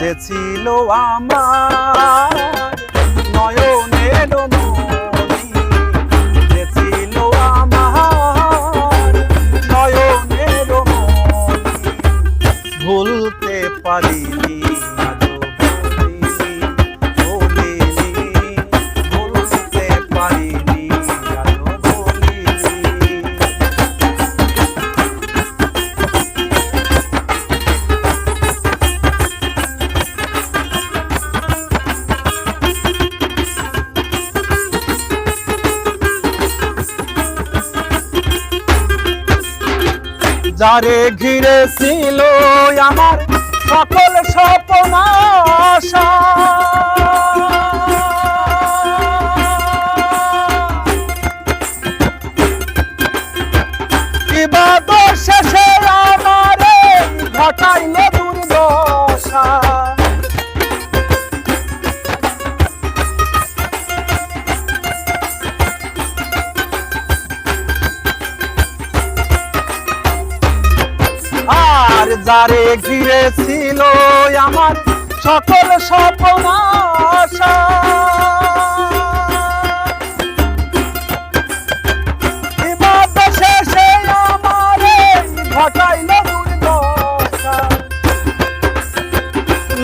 যে ছিল আমার নয়নের মনি যে ছিল আমার নয়নের মনি ভুলতে পারিনি যারে ঘিরে ছিল আমার সকল স্বপ্ন আশা। শেষে আমারে ঘটাইল যারে ঘিরে ছিল আমার সকল স্বপ্ন আশা।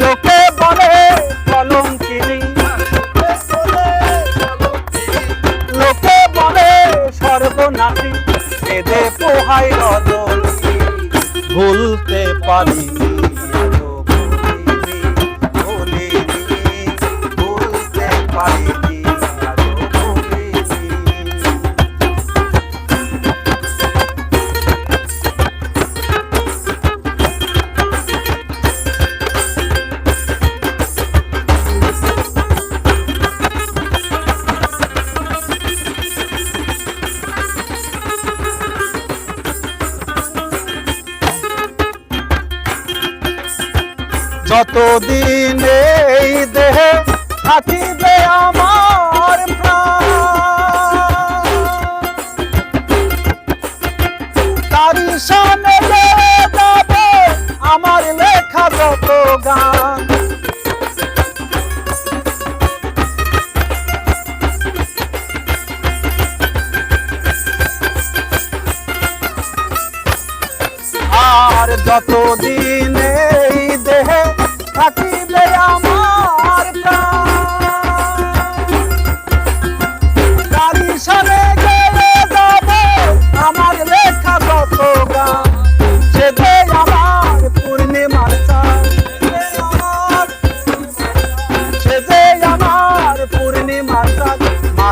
লোকে বলে লোকে সর্বনাশী। এদে পোহাই রজল ভুলতে পারিনি যতদিন এই দেহে থাকিবে আমার সামনে যাবে আমার লেখা যত গান। আর যতদিন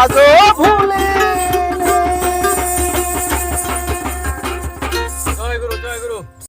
আজও ভুলিনি